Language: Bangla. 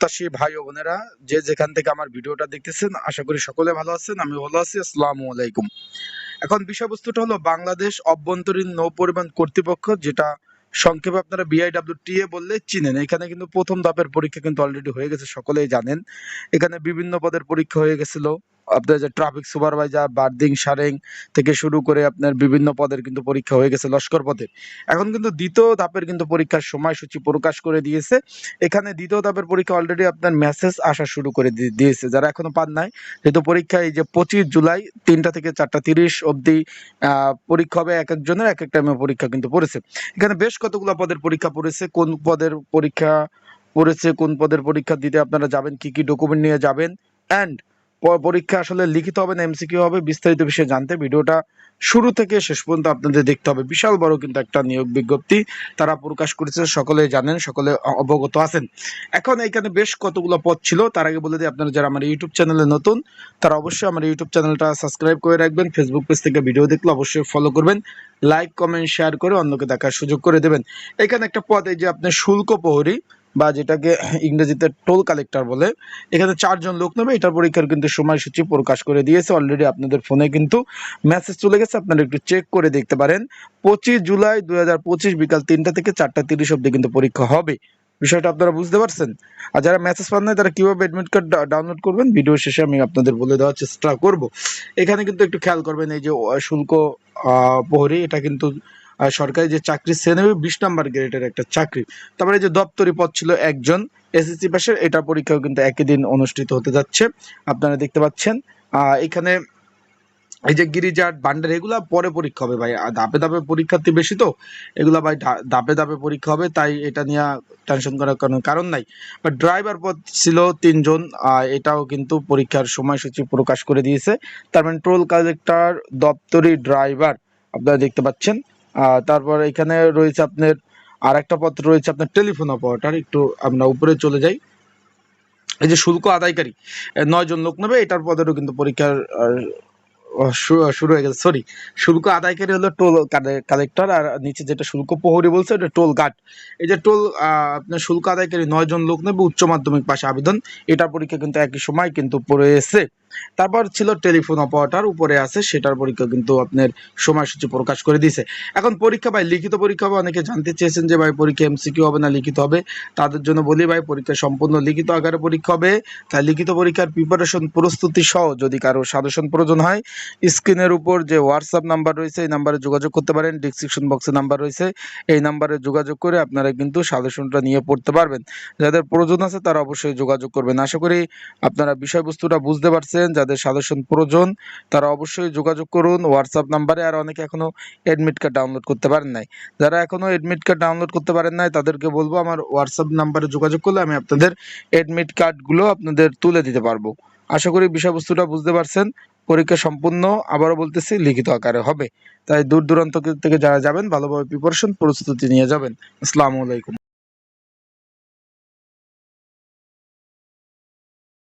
প্রত্যাশী ভাই ও বোনেরা, যে যেখান থেকে আমার ভিডিওটা দেখতেছেন, আশা করি সকলে ভালো আছেন, আমি ভালো আছি, আসসালামু আলাইকুম। এখন বিষয়বস্তুটা হলো বাংলাদেশ অভ্যন্তরীণ নৌ পরিবহন কর্তৃপক্ষ, যেটা সংক্ষেপে আপনারা বিআইডাব্লিউ টি এ বললে চিনেন। এখানে কিন্তু প্রথম ধাপের পরীক্ষা কিন্তু অলরেডি হয়ে গেছে, সকলেই জানেন। এখানে বিভিন্ন পদের পরীক্ষা হয়ে গেছিল। আপনার যে ট্রাফিক সুপারভাইজার বার্দিং, সারেং থেকে শুরু করে আপনার বিভিন্ন পদের কিন্তু পরীক্ষা হয়ে গেছে লস্কর পদে। এখন কিন্তু দ্বিতীয় ধাপের কিন্তু পরীক্ষার সময়সূচি প্রকাশ করে দিয়েছে। এখানে দ্বিতীয় ধাপের পরীক্ষা অলরেডি আপনার মেসেজ আসা শুরু করে দিয়েছে। যারা এখনও পান নাই, যেহেতু পরীক্ষা এই যে পঁচিশ জুলাই, তিনটা থেকে চারটা তিরিশ অবধি পরীক্ষা হবে এক একজনের, এক এক টাইমে পরীক্ষা কিন্তু পড়েছে। এখানে বেশ কতগুলো পদের পরীক্ষা পড়েছে, কোন পদের পরীক্ষা পড়েছে, কোন পদের পরীক্ষা দিতে আপনারা যাবেন, কি কি ডকুমেন্ট নিয়ে যাবেন অ্যান্ড পরীক্ষা আসলে লিখিত হবে না এমসিকিউ হবে, বিস্তারিত বিষয়ে জানতে ভিডিওটা শুরু থেকে শেষ পর্যন্ত আপনাদের দেখতে হবে। বিশাল বড় কিন্তু একটা নিয়োগ বিজ্ঞপ্তি তারা প্রকাশ করেছে, সকলে জানেন, সকলে অবগত আছেন। এখন এখানে বেশ কতগুলো পদ ছিল, তার আগে বলে দিই, আপনারা যারা আমার ইউটিউব চ্যানেলে নতুন, তারা অবশ্যই আমার ইউটিউব চ্যানেলটা সাবস্ক্রাইব করে রাখবেন ফেসবুক পেজ থেকে ভিডিও দেখলে অবশ্যই ফলো করবেন লাইক কমেন্ট শেয়ার করে অন্যকে দেখার সুযোগ করে দেবেন। এখানে একটা পদ, এই যে আপনার শুল্ক প্রহরী বা যেটাকে ইংরেজিতে টোল কালেক্টর বলে এখানে চারজন লোক নেবে এটার পরীক্ষার কিন্তু সময়সূচি প্রকাশ করে দিয়েছে। অলরেডি আপনাদের ফোনে কিন্তু মেসেজ চলে গেছে আপনারা একটু চেক করে দেখতে পারেন। পঁচিশ জুলাই দুই হাজার পঁচিশ বিকাল তিনটা থেকে চারটা তিরিশ অব্দি কিন্তু পরীক্ষা হবে। বিষয়টা আপনারা বুঝতে পারছেন? আর যারা মেসেজ পান নাই তারা কীভাবে অ্যাডমিট কার্ড ডাউনলোড করবেন? ভিডিও শেষে আমি আপনাদের বলে দেওয়ার চেষ্টা করব। এখানে কিন্তু একটু খেয়াল করবেন এই যে শুল্ক আহ, প্রহরী এটা কিন্তু সরকারি যে চাকরি, সে নেবে বিশ নাম্বার গ্রেডের একটা চাকরি। তারপরে এই যে দপ্তরি পদ ছিল একজন, এসএসসি পাশের এটা পরীক্ষাও কিন্তু একই দিন অনুষ্ঠিত হতে যাচ্ছে। আপনারা দেখতে পাচ্ছেন এখানে এই যে গিরিজাট বান্ডার এগুলা পরে পরীক্ষা হবে ভাই। ধাপে ধাপে পরীক্ষার্থী বেশি তো, এগুলা ভাই ধাপে ধাপে পরীক্ষা হবে, তাই এটা নিয়ে টেনশন করার কোনো কারণ নাই। বাট ড্রাইভার পদ ছিল তিনজন এটাও কিন্তু পরীক্ষার সময়সূচি প্রকাশ করে দিয়েছে। তার মানে টোল কালেক্টর, দপ্তরি ড্রাইভার আপনারা দেখতে পাচ্ছেন। তারপর এখানে রয়েছে আপনার আর একটা পত্র রয়েছে আপনার টেলিফোন অপারেটার। একটু আমরা উপরে চলে যাই। এই যে শুল্ক আদায়কারী এ, নয় জন লোক নেবে এটার পদেরও কিন্তু পরীক্ষার শুরু হয়ে গেছে সরি শুল্ক আদায়কারী হলো টোল কালেক্টর আর নিচে যেটা শুল্ক প্রহরী বলছে ওটা টোল গার্ড। এই যে টোল আপনার শুল্ক আদায়কারী নয় জন লোক নেবে উচ্চ মাধ্যমিক পাশে আবেদন এটার পরীক্ষা কিন্তু একই সময় কিন্তু পড়েছে তারপর ছিল টেলিফোন অপারেটর, উপরে আছে সেটার পরীক্ষা কিন্তু আপনার সময়সূচি প্রকাশ করে দিয়েছে। এখন পরীক্ষা ভাই, লিখিত পরীক্ষা হবে, অনেকে জানতে চেয়েছেন যে ভাই পরীক্ষা এমসিকিউ হবে না, লিখিত হবে। তাদের জন্য বলি ভাই, পরীক্ষা সম্পূর্ণ লিখিত আকারে পরীক্ষা হবে। তাই লিখিত পরীক্ষার প্রিপারেশন প্রস্তুতি সহ যদি কারও সাজেশন প্রয়োজন হয় স্ক্রিনের উপর যে হোয়াটসঅ্যাপ নাম্বার রয়েছে, এই নাম্বারে যোগাযোগ করতে পারেন। ডিসক্রিপশন বক্সে নাম্বার রয়েছে। এই নাম্বারে যোগাযোগ করে আপনারা কিন্তু সাজেশনটা নিয়ে পড়তে পারবেন। যাদের প্রয়োজন আছে তারা অবশ্যই যোগাযোগ করবেন। আশা করি আপনারা বিষয়বস্তুটা বুঝতে পারছেন। যাদের সাজেশন প্রয়োজন, তারা অবশ্যই যোগাযোগ করুন। হোয়াটসঅ্যাপ নাম্বারে আর অনেকে এখনও এডমিট কার্ড ডাউনলোড করতে পারেন নাই। যারা এখনও এডমিট কার্ড ডাউনলোড করতে পারেন নাই, তাদেরকে বলব আমার হোয়াটসঅ্যাপ নাম্বারে যোগাযোগ করলে আমি আপনাদের এডমিট কার্ডগুলো আপনাদের তুলে দিতে পারব। আশা করি বিষয়বস্তুটা বুঝতে পারছেন। পরীক্ষা সম্পূর্ণ আবারও বলতেছি, লিখিত আকারে হবে। তাই দূর দূরান্ত থেকে যারা যাবেন, ভালোভাবে প্রিপারেশন প্রস্তুতি নিয়ে যাবেন। আসসালামু আলাইকুম।